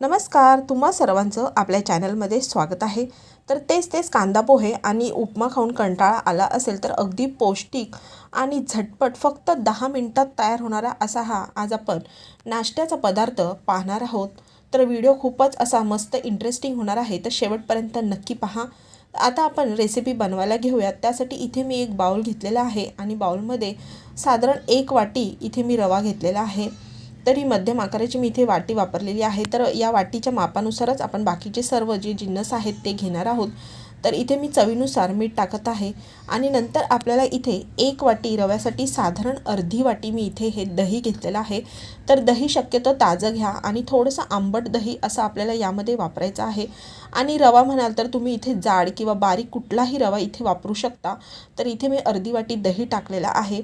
नमस्कार तुम्हा सर्वांचं आपल्या चॅनलमध्ये स्वागत आहे. तर तेच तेच कांदा पोहे आणि उपमा खाऊन कंटाळा आला असेल तर अगदी पौष्टिक आणि झटपट फक्त दहा मिनटात तयार होणारा असा हा आज आपण नाश्त्याचा पदार्थ पाहणार आहोत. तर व्हिडिओ खूपच असा मस्त इंटरेस्टिंग होणार आहे. तर शेवटपर्यंत नक्की पहा. आता आपण रेसिपी बनवायला घेऊयात. त्यासाठी इथे मी एक बाउल घेतलेला आहे आणि बाउलमध्ये साधारण एक वाटी इथे मी रवा घेतलेला आहे. तर ही मध्यम आकाराची मी इथे वाटी वापरलेली आहे. तर या वाटीच्या मापानुसारच आपण बाकीचे सर्व जे जिन्नस आहेत ते घेणार आहोत. तर इथे मी चवीनुसार मीठ टाकत आहे. आणि नंतर आपल्याला इथे एक वाटी रव्यासाठी साधारण अर्धी वाटी मी इथे हे दही घेतलेलं आहे. तर दही शक्यतो ताजं घ्या आणि थोडंसं आंबट दही असं आपल्याला यामध्ये वापरायचं आहे. आणि रवा म्हणाल तर तुम्ही इथे जाड किंवा बारीक कुठलाही रवा इथे वापरू शकता. तर इथे मी अर्धी वाटी दही टाकलेला आहे.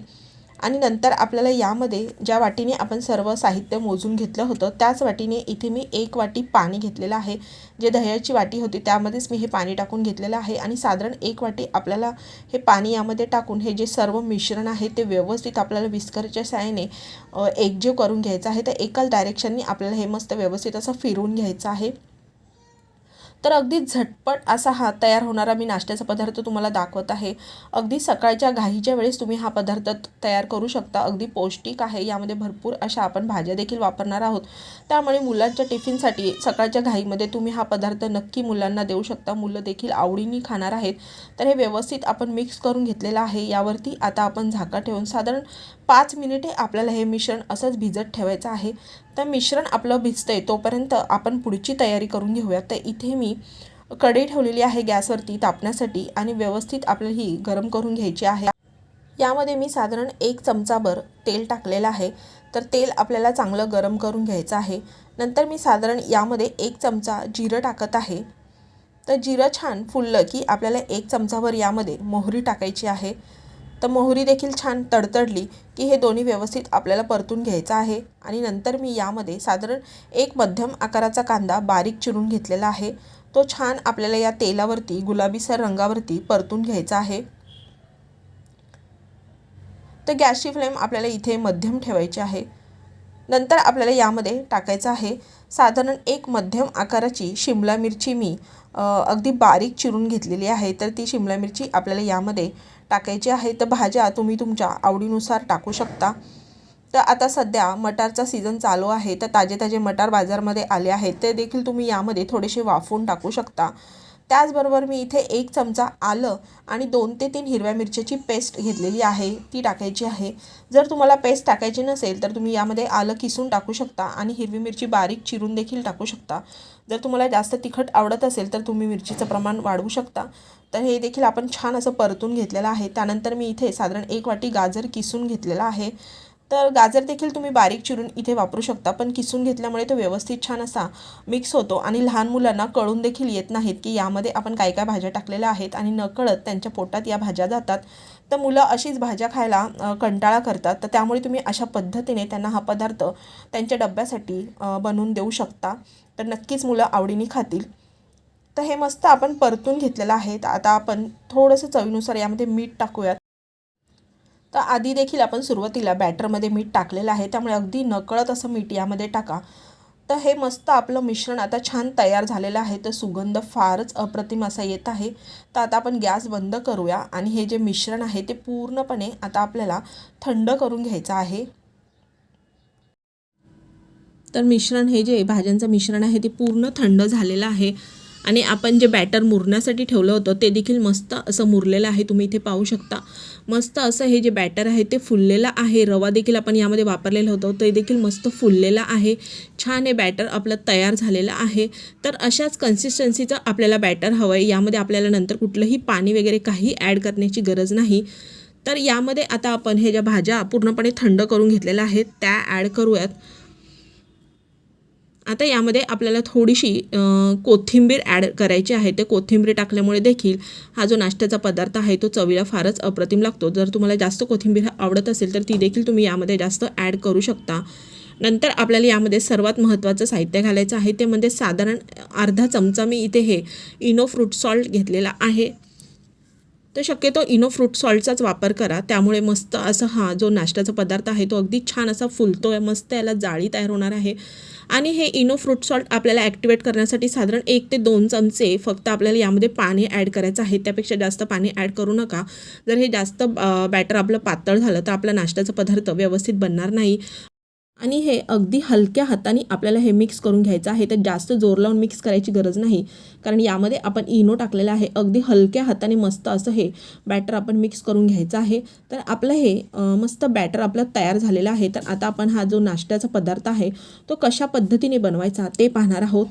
आणि नंतर आपल्याला यामध्ये ज्या वाटीने आपण सर्व साहित्य मोजून घेतलं होतं त्याच वाटीने इथे मी एक वाटी पाणी घेतलेलं आहे. जे दह्याची वाटी होती त्यामध्येच मी हे पाणी टाकून घेतलेलं आहे आणि साधारण एक वाटी आपल्याला हे पाणी यामध्ये टाकून हे जे सर्व मिश्रण आहे ते व्यवस्थित आपल्याला विस्करच्या साहाय्याने एकजीव करून घ्यायचं आहे. तर एकाच डायरेक्शननी आपल्याला हे मस्त व्यवस्थित असं फिरवून घ्यायचं आहे. तर अगदी झटपट असा हा तयार होणारा मी नाश्त्याचा पदार्थ तुम्हाला दाखवत आहे. अगदी सकाळच्या घाईच्या वेळेस तुम्ही हा पदार्थ तयार करू शकता. अगदी पौष्टिक आहे. यामध्ये भरपूर अशा आपण भाज्या देखील वापरणार आहोत. त्यामुळे मुलांच्या टिफिनसाठी सकाळच्या घाईमध्ये तुम्ही हा पदार्थ नक्की मुलांना देऊ शकता. मुलं देखील आवडीने खाणार आहेत. तर हे व्यवस्थित आपण मिक्स करून घेतलेलं आहे. यावरती आता आपण झाका ठेवून साधारण पाच मिनिटे आपल्याला हे मिश्रण असंच भिजत ठेवायचं आहे. तर मिश्रण आपलं भिजतंय तोपर्यंत आपण पुढची तयारी करून घेऊया तर इथे मी कढई ठेवलेली आहे गॅसवरती तापण्यासाठी आणि व्यवस्थित आपल्याला ही गरम करून घ्यायची आहे. यामध्ये मी साधारण एक चमचाभर तेल टाकलेलं आहे. तर तेल आपल्याला चांगलं गरम करून घ्यायचं आहे. नंतर मी साधारण यामध्ये एक चमचा जिरं टाकत आहे. तर जिरं छान फुललं की आपल्याला एक चमचाभर यामध्ये मोहरी टाकायची आहे. तर मोहरी देखील छान तडतडली की हे दोन्ही व्यवस्थित आपल्याला परतून घ्यायचं आहे. आणि नंतर मी यामध्ये साधारण एक मध्यम आकाराचा कांदा बारीक चिरून घेतलेला आहे. तो छान आपल्याला या तेलावरती गुलाबीसर रंगावरती परतून घ्यायचा आहे. तर गॅसची फ्लेम आपल्याला इथे मध्यम ठेवायची आहे. नंतर आपल्याला यामध्ये टाकायचं आहे. साधारण एक मध्यम आकाराची शिमला मिरची मी अगदी बारीक चिरून घेतलेली आहे तर ती शिमला मिरची आपल्याला यामध्ये टाकायची आहे. तर भाज्या तुम्ही तुमच्या आवडीनुसार टाकू शकता. तर आता सध्या मटारचा सीझन चालू आहे तर ताजे ताजे मटार बाजारमध्ये आले आहेत. ते देखील तुम्ही यामध्ये थोडेसे वाफवून टाकू शकता. त्याचबरोबर मी इथे एक चमचा आलं आणि दोन ते तीन हिरव्या मिरच्याची पेस्ट घेतलेली आहे ती टाकायची आहे. जर तुम्हाला पेस्ट टाकायची नसेल तर तुम्ही यामध्ये आलं किसून टाकू शकता आणि हिरवी मिरची बारीक चिरून देखील टाकू शकता. जर तुम्हाला जास्त तिखट आवडत असेल तर तुम्ही मिरचीचं प्रमाण वाढवू शकता. तर हे देखील आपण छान असं परतून घेतलेलं आहे. त्यानंतर मी इथे साधारण एक वाटी गाजर किसून घेतलेला आहे. तर गाजर देखील तुम्ही बारीक चिरून इथे वापरू शकता पण किसून घेतल्यामुळे तो व्यवस्थित छान असा मिक्स होतो आणि लहान मुलांना कळून देखील येत नाहीत की यामध्ये आपण काय काय भाज्या टाकलेल्या आहेत आणि नकळत त्यांच्या पोटात या भाज्या जातात. तर मुलं अशीच भाज्या खायला कंटाळा करतात. तर त्यामुळे तुम्ही अशा पद्धतीने त्यांना हा पदार्थ त्यांच्या डब्यासाठी बनवून देऊ शकता. तर नक्कीच मुलं आवडीने खातील. तर हे मस्त आपण परतून घेतलेलं आहे. आता आपण थोडंसं चवीनुसार यामध्ये मीठ टाकूयात. तर आधी देखील आपण सुरुवातीला बॅटरमध्ये मीठ टाकलेलं आहे. त्यामुळे अगदी नकळत असं मीठ यामध्ये टाका. तर हे मस्त आपलं मिश्रण आता छान तयार झालेलं आहे. तर सुगंध फारच अप्रतिम असा येत आहे. तर आता आपण गॅस बंद करूया आणि हे जे मिश्रण आहे ते पूर्णपणे आता आपल्याला थंड करून घ्यायचं आहे. तर मिश्रण हे जे भाज्यांचं मिश्रण आहे ते पूर्ण थंड झालेलं आहे. आणि आपण जे बॅटर मुरण्यासाठी ठेवलं होतं ते देखील मस्त असं मुरलेलं आहे. तुम्ही इथे पाहू शकता. मस्त असं हे जे बॅटर आहे ते फुललेलं आहे. रवा देखील आपण यामध्ये वापरलेलं होतं ते देखील मस्त फुललेलं आहे. छान हे बॅटर आपलं तयार झालेलं आहे. तर अशाच कन्सिस्टन्सीचं आपल्याला बॅटर हवं आहे. यामध्ये आपल्याला नंतर कुठलंही पाणी वगैरे काही ॲड करण्याची गरज नाही. तर यामध्ये आता आपण हे ज्या भाज्या पूर्णपणे थंड करून घेतलेल्या आहेत त्या ॲड करूयात. आता यामध्ये आपल्याला थोडीशी कोथिंबीर ॲड करायची आहे. ते कोथिंबीर टाकल्यामुळे देखील हा जो नाश्त्याचा पदार्थ आहे तो चवीला फारच अप्रतिम लागतो. जर तुम्हाला जास्त कोथिंबीर आवडत असेल तर ती देखील तुम्ही यामध्ये जास्त ॲड करू शकता. नंतर आपल्याला यामध्ये सर्वात महत्त्वाचं साहित्य घालायचं आहे. ते म्हणजे साधारण अर्धा चमचा मी इथे हे इनो फ्रूट सॉल्ट घेतलेला आहे. तर शक्यतो इनो फ्रूट सॉल्टचाच वापर करा. त्यामुळे मस्त असं हा जो नाश्त्याचा पदार्थ आहे तो अगदी छान असा फुलतो आहे मस्त याला जाळी तयार होणार आहे. आणि हे इनो फ्रूट सॉल्ट आपल्याला ॲक्टिवेट करण्यासाठी साधारण एक ते दोन चमचे फक्त आपल्याला यामध्ये पाणी ॲड करायचं आहे. त्यापेक्षा जास्त पाणी ॲड करू नका. जर हे जास्त बॅटर आपलं पातळ झालं तर आपला नाश्त्याचा पदार्थ व्यवस्थित बनणार नाही. आणि हे अगदी हलक्या हाताने आपल्याला हे मिक्स करून घ्यायचं आहे. तर जास्त जोर लावून मिक्स करायची गरज नाही. कारण यामध्ये आपण इनो टाकलेलं आहे. अगदी हलक्या हाताने मस्त असं हे बॅटर आपण मिक्स करून घ्यायचं आहे. तर आपलं हे मस्त बॅटर आपलं तयार झालेलं आहे. तर आता आपण हा जो नाश्त्याचा पदार्थ आहे तो कशा पद्धतीने बनवायचा ते पाहणार आहोत.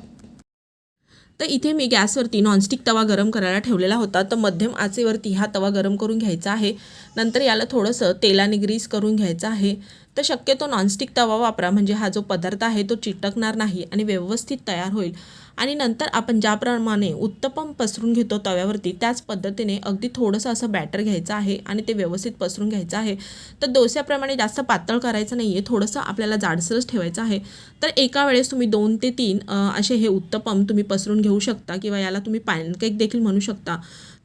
तर इथे मी गॅसवरती नॉनस्टिक तवा गरम करायला ठेवलेला होता. तर मध्यम आचेवरती हा तवा गरम करून घ्यायचा आहे. नंतर याला थोडंसं तेलाने ग्रीस करून घ्यायचं आहे. तर शक्यतो नॉनस्टिक तवा वापरा. म्हणजे हा जो पदार्थ आहे तो चिटकणार नाही आणि व्यवस्थित तयार होईल. आणि नंतर आपण ज्याप्रमाणे उत्तपम पसरून घेतो तव्यावरती त्याच पद्धतीने अगदी थोडंसं असं बॅटर घ्यायचं आहे आणि ते व्यवस्थित पसरून घ्यायचं आहे. तर डोस्याप्रमाणे जास्त पातळ करायचं नाही आहे थोडंसं आपल्याला जाडसरच ठेवायचं आहे. तर एका वेळेस तुम्ही दोन ते तीन असे हे उत्तपम तुम्ही पसरून घेऊ शकता किंवा याला तुम्ही पॅनकेक देखील म्हणू शकता.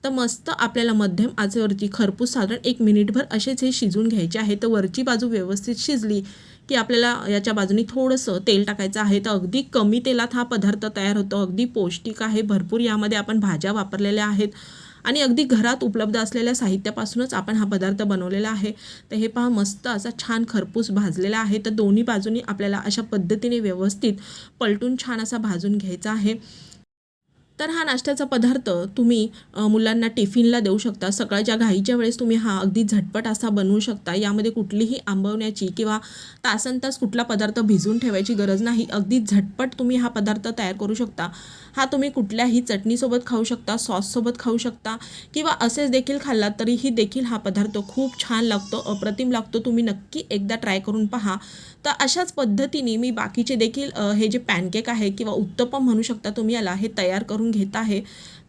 तर मस्त आपल्याला मध्यम आचेवरती खरपूस साधारण एक मिनिटभर असेच हे शिजून घ्यायचे आहे. तर वरची बाजू व्यवस्थित शिजली की आपल्याला याच्या बाजूने थोडंसं तेल टाकायचं आहे. तर अगदी कमी तेलात हा पदार्थ तयार होतो. अगदी पौष्टिक आहे. भरपूर यामध्ये आपण भाज्या वापरलेल्या आहेत. आणि अगदी घरात उपलब्ध असलेल्या साहित्यापासूनच आपण हा पदार्थ बनवलेला आहे. तर हे पहा मस्त असा छान खरपूस भाजलेला आहे. तर दोन्ही बाजूनी आपल्याला अशा पद्धतीने व्यवस्थित पलटून छान असा भाजून घ्यायचा आहे. तर हा नाश्त्याचा पदार्थ तुम्ही मुलांना टिफिनला देऊ शकता. सकाळच्या घाईच्या वेळेस तुम्ही हा अगदी झटपट असा बनवू शकता. यामध्ये कुठलीही आंबवण्याची किंवा तासन तास कुठला पदार्थ भिजवून ठेवायची गरज नाही. अगदी झटपट तुम्ही हा पदार्थ तयार करू शकता. हा तुम्ही कुठल्याही चटणीसोबत खाऊ शकता सॉससोबत खाऊ शकता किंवा असेच देखील खाल्लात तरीही देखील हा पदार्थ खूप छान लागतो अप्रतिम लागतो. तुम्ही नक्की एकदा ट्राय करून पहा. तर अशाच पद्धतीने मी बाकीचे देखील हे जे पॅनकेक आहे किंवा उत्तपम म्हणू शकता तुम्ही याला हे तयार करून करून घेत आहे.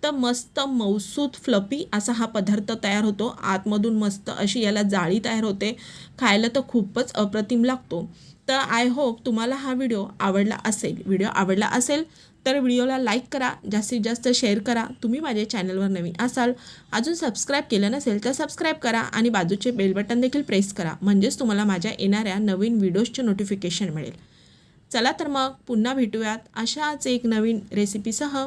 तर मस्त मौसूद फ्लपी असा हा पदार्थ तयार होतो. आतमधून मस्त अशी याला जाळी तयार होते. खायला तर खूपच अप्रतिम लागतो. तर आय होप तुम्हाला हा व्हिडिओ आवडला असेल. व्हिडिओ आवडला असेल तर व्हिडिओला लाईक करा. जास्तीत जास्त शेअर करा. तुम्ही माझ्या चॅनलवर नवीन असाल अजून सबस्क्राईब केलं नसेल तर सबस्क्राईब करा आणि बाजूचे बेल बटन देखील प्रेस करा. म्हणजेच तुम्हाला माझ्या येणाऱ्या नवीन व्हिडिओजचे नोटिफिकेशन मिळेल. चला तर मग पुन्हा भेटूयात अशाच एक नवीन रेसिपीसह